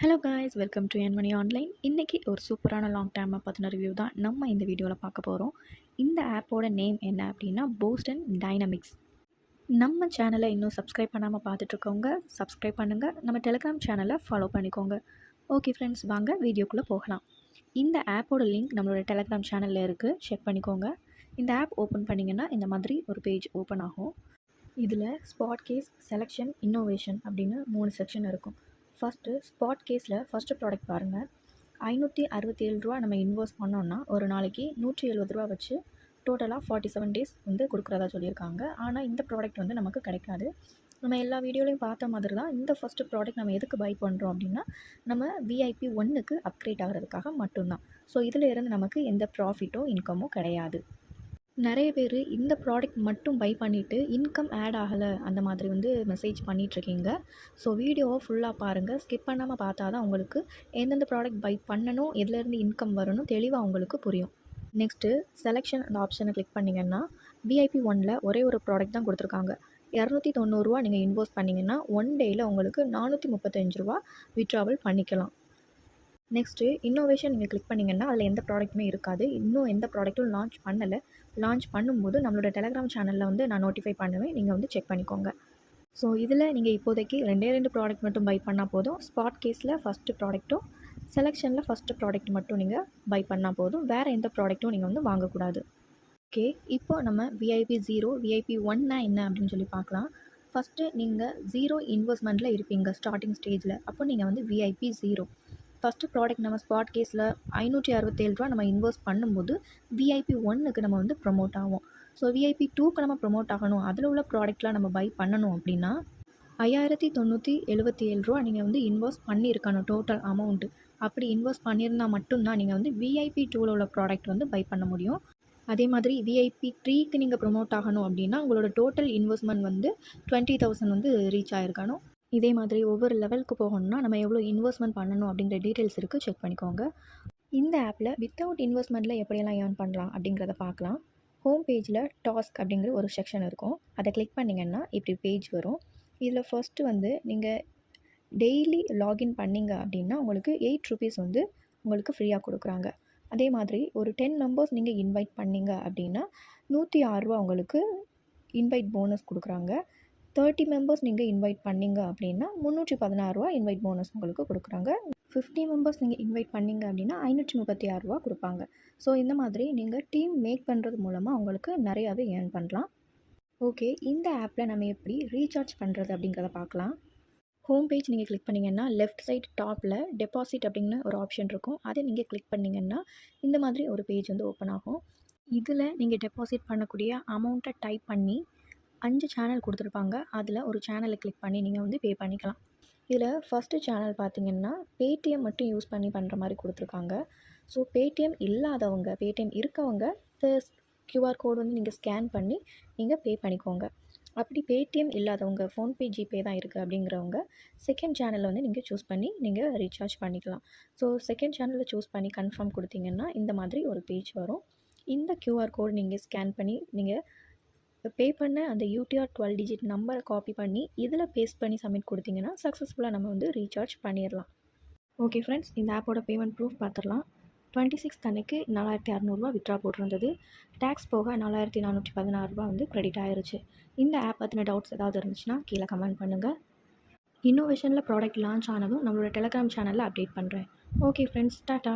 Hello guys welcome to என் மணி online இன்றைக்கி ஒரு சூப்பரான லாங் டைமை பார்த்தின ரிவ்யூ தான் நம்ம இந்த வீடியோவில் பார்க்க போகிறோம் இந்த ஆப்போட நேம் என்ன அப்படின்னா போஸ்ட் அண்ட் டைனமிக்ஸ் நம்ம சேனலை இன்னும் சப்ஸ்கிரைப் பண்ணாமல் பார்த்துட்ருக்கவங்க சப்ஸ்கிரைப் பண்ணுங்கள் நம்ம டெலிகிராம் சேனலை ஃபாலோ பண்ணிக்கோங்க. ஓகே ஃப்ரெண்ட்ஸ் வாங்க வீடியோக்குள்ளே போகலாம். இந்த ஆப்போட லிங்க் நம்மளோட டெலிகிராம் சேனலில் இருக்குது செக் பண்ணிக்கோங்க. இந்த ஆப் ஓப்பன் பண்ணிங்கன்னா இந்த மாதிரி ஒரு பேஜ் ஓப்பன் ஆகும். இதில் ஸ்பாட் கேஸ் செலெக்ஷன் இன்னோவேஷன் அப்படின்னு மூணு செக்ஷன் இருக்கும். ஃபஸ்ட்டு ஸ்பாட் கேஸில் ஃபஸ்ட்டு ப்ராடக்ட் பாருங்கள். ஐநூற்றி அறுபத்தி ஏழு ரூபா நம்ம இன்வெஸ்ட் பண்ணோன்னா ஒரு நாளைக்கு நூற்றி எழுபது ரூபா வச்சு டோட்டலாக ஃபார்ட்டி செவன் டேஸ் வந்து கொடுக்குறதா சொல்லியிருக்காங்க. ஆனால் இந்த ப்ராடக்ட் வந்து நமக்கு கிடைக்காது. நம்ம எல்லா வீடியோலையும் பார்த்த மாதிரி தான் இந்த ஃபஸ்ட்டு ப்ராடக்ட் நம்ம எதுக்கு பை பண்ணுறோம் அப்படின்னா நம்ம விஐபி ஒன்றுக்கு அப்கிரேட் ஆகிறதுக்காக மட்டும்தான். ஸோ இதில் இருந்து நமக்கு எந்த ப்ராஃபிட்டோ இன்கமோ கிடையாது. நிறைய பேர் இந்த ப்ராடக்ட் மட்டும் பை பண்ணிவிட்டு இன்கம் ஆட் ஆகலை அந்த மாதிரி வந்து மெசேஜ் பண்ணிகிட்ருக்கீங்க ஸோ வீடியோவை ஃபுல்லாக பாருங்கள் ஸ்கிப் பண்ணாமல் பார்த்தா தான் உங்களுக்கு எந்தெந்த ப்ராடக்ட் பை பண்ணணும் எதுலேருந்து இன்கம் வரணும் தெளிவாக உங்களுக்கு புரியும். நெக்ஸ்ட்டு செலெக்ஷன் அந்த ஆப்ஷனை கிளிக் பண்ணிங்கன்னா விஐபி ஒனில் ஒரே ஒரு ப்ராடக்ட் தான் கொடுத்துருக்காங்க. இரநூத்தி தொண்ணூறுரூவா நீங்கள் இன்வெஸ்ட் பண்ணிங்கன்னா ஒன் டேயில் உங்களுக்கு நானூற்றி முப்பத்தஞ்சு ரூபா விட்ராவல் பண்ணிக்கலாம். நெக்ஸ்ட்டு இன்னோவேஷன் நீங்கள் கிளிக் பண்ணிங்கன்னா அதில் எந்த ப்ராடக்ட்டுமே இருக்காது. இன்னும் எந்த ப்ராடக்ட்டும் லான்ச் பண்ணலை. லான்ச் பண்ணும்போது நம்மளோட டெலகிராம் சேனலில் வந்து நான் நோட்டிஃபை பண்ணுவேன். நீங்கள் வந்து செக் பண்ணிக்கோங்க. ஸோ இதில் நீங்கள் இப்போதைக்கு ரெண்டே ரெண்டு ப்ராடக்ட் மட்டும் பை பண்ணால் போதும். ஸ்பாட் கேஸில் ஃபஸ்ட்டு ப்ராடக்ட்டும் செலெக்ஷனில் ஃபஸ்ட்டு ப்ராடக்ட் மட்டும் நீங்கள் பை பண்ணால் போதும். வேறு எந்த ப்ராடக்ட்டும் நீங்கள் வந்து வாங்கக்கூடாது. ஓகே இப்போ நம்ம விஐபி ஜீரோ விஐபி ஒன்னா என்ன அப்படின்னு சொல்லி பார்க்கலாம். ஃபஸ்ட்டு நீங்கள் ஜீரோ இன்வெஸ்ட்மெண்ட்டில் இருப்பீங்க ஸ்டார்டிங் ஸ்டேஜில் அப்போ நீங்கள் வந்து விஐபி ஜீரோ ஃபஸ்ட்டு ப்ராடக்ட் நம்ம ஸ்பாட் கேஸில் ஐநூற்றி அறுபத்தேழு ரூபா நம்ம இன்வெஸ்ட் பண்ணும்போது விஐபி ஒன்னுக்கு நம்ம வந்து ப்ரொமோட் ஆகும் ஸோ விஐபி டூக்கு நம்ம ப்ரொமோட் ஆகணும். அதில் உள்ள ப்ராடக்ட்லாம் நம்ம பை பண்ணணும் அப்படின்னா ஐயாயிரத்தி தொண்ணூற்றி எழுபத்தி ஏழு ரூபா நீங்கள் வந்து இன்வெஸ்ட் பண்ணியிருக்கணும் டோட்டல் அமௌண்ட்டு அப்படி இன்வெஸ்ட் பண்ணியிருந்தால் மட்டும்தான் நீங்கள் வந்து விஐபி டூவில் உள்ள ப்ராடக்ட் வந்து பை பண்ண முடியும். அதே மாதிரி விஐபி த்ரீக்கு நீங்கள் ப்ரொமோட் ஆகணும் அப்படின்னா உங்களோட டோட்டல் இன்வெஸ்ட்மெண்ட் வந்து டுவெண்ட்டி தௌசண்ட் வந்து ரீச் ஆகிருக்கணும் இதே மாதிரி ஒவ்வொரு லெவலுக்கு போகணும்னா நம்ம எவ்வளோ இன்வெஸ்ட்மெண்ட் பண்ணணும் அப்படிங்கிற டீட்டெயில்ஸ் இருக்குது செக் பண்ணிக்கோங்க. இந்த ஆப்பில் வித்தவுட் இன்வெஸ்ட்மெண்ட்டில் எப்படியெல்லாம் ஏர்ன் பண்ணலாம் அப்படிங்கிறத பார்க்கலாம். ஹோம் பேஜில் டாஸ்க் அப்படிங்கிற ஒரு செக்ஷன் இருக்கும். அதை கிளிக் பண்ணிங்கன்னா இப்படி பேஜ் வரும். இதில் ஃபஸ்ட்டு வந்து நீங்கள் டெய்லி லாகின் பண்ணிங்க அப்படின்னா உங்களுக்கு எயிட் ருபீஸ் வந்து உங்களுக்கு ஃப்ரீயாக கொடுக்குறாங்க. அதே மாதிரி ஒரு டென் மெம்பர்ஸ் நீங்கள் இன்வைட் பண்ணிங்க அப்படின்னா நூற்றி ஆறுரூவா உங்களுக்கு இன்வைட் போனஸ் கொடுக்குறாங்க. தேர்ட்டி மெம்பர்ஸ் நீங்கள் இன்வைட் பண்ணிங்க அப்படின்னா முந்நூற்றி பதினாறுரூவா இன்வைட் போனஸ் உங்களுக்கு கொடுக்குறாங்க. ஃபிஃப்டி மெம்பர்ஸ் நீங்கள் இன்வைட் பண்ணிங்க அப்படின்னா ஐநூற்றி முப்பத்தி ஆறுரூவா கொடுப்பாங்க. ஸோ இந்த மாதிரி நீங்கள் டீம் மேக் பண்ணுறது மூலமாக உங்களுக்கு நிறையாவே ஏர்ன் பண்ணலாம். ஓகே இந்த ஆப்பில் நம்ம எப்படி ரீசார்ஜ் பண்ணுறது அப்படிங்கிறத பார்க்கலாம். ஹோம் பேஜ் நீங்கள் கிளிக் பண்ணிங்கன்னா லெஃப்ட் சைட் டாப்பில் டெபாசிட் அப்படின்னு ஒரு ஆப்ஷன் இருக்கும். அதை நீங்கள் கிளிக் பண்ணிங்கன்னா இந்த மாதிரி ஒரு பேஜ் வந்து ஓப்பன் ஆகும். இதில் நீங்கள் டெபாசிட் பண்ணக்கூடிய அமௌண்ட்டை டைப் பண்ணி அஞ்சு சேனல் கொடுத்துருப்பாங்க. அதில் ஒரு சேனலை கிளிக் பண்ணி நீங்கள் வந்து பே பண்ணிக்கலாம். இதில் ஃபஸ்ட்டு சேனல் பார்த்தீங்கன்னா பேடிஎம் மட்டும் யூஸ் பண்ணி பண்ணுற மாதிரி கொடுத்துருக்காங்க. ஸோ பேடிஎம் இல்லாதவங்க பேடிஎம் இருக்கவங்க இந்த க்யூஆர் கோடு வந்து நீங்கள் ஸ்கேன் பண்ணி நீங்கள் பே பண்ணிக்கோங்க. அப்படி பேடிஎம் இல்லாதவங்க ஃபோன்பே ஜிபே தான் இருக்குது அப்படிங்கிறவங்க செகண்ட் சேனலில் வந்து நீங்கள் சூஸ் பண்ணி நீங்கள் ரீசார்ஜ் பண்ணிக்கலாம். ஸோ செகண்ட் சேனலில் சூஸ் பண்ணி கன்ஃபார்ம் கொடுத்தீங்கன்னா இந்த மாதிரி ஒரு பேஜ் வரும். இந்த க்யூஆர் கோடு நீங்கள் ஸ்கேன் பண்ணி நீங்கள் பே பண்ண அந்த யூடிஆர் டுவெல் டிஜிட் நம்பரை காப்பி பண்ணி இதில் பேஸ்ட் பண்ணி சப்மிட் கொடுத்தீங்கன்னா சக்ஸஸ்ஃபுல்லாக நம்ம வந்து ரீசார்ஜ் பண்ணிடலாம் ஓகே ஃப்ரெண்ட்ஸ் இந்த ஆப்போட பேமெண்ட் ப்ரூஃப் பார்த்துடலாம் டுவெண்ட்டி சிக்ஸ் அன்னைக்கு நாலாயிரத்தி அறநூறுவா வித்ரா போட்டிருந்தது. டேக்ஸ் போக நாலாயிரத்தி நானூற்றி பதினாறுரூவா வந்து க்ரெடிட் ஆயிருச்சு. இந்த ஆப் பற்றின டவுட்ஸ் ஏதாவது இருந்துச்சுன்னா கீழே கமெண்ட் பண்ணுங்கள் இன்னோவேஷனில் ப்ராடக்ட் லான்ச் ஆனதும் நம்மளோட டெலகிராம் சேனலில் அப்டேட் பண்ணுறேன் ஓகே ஃப்ரெண்ட்ஸ் டாட்டா.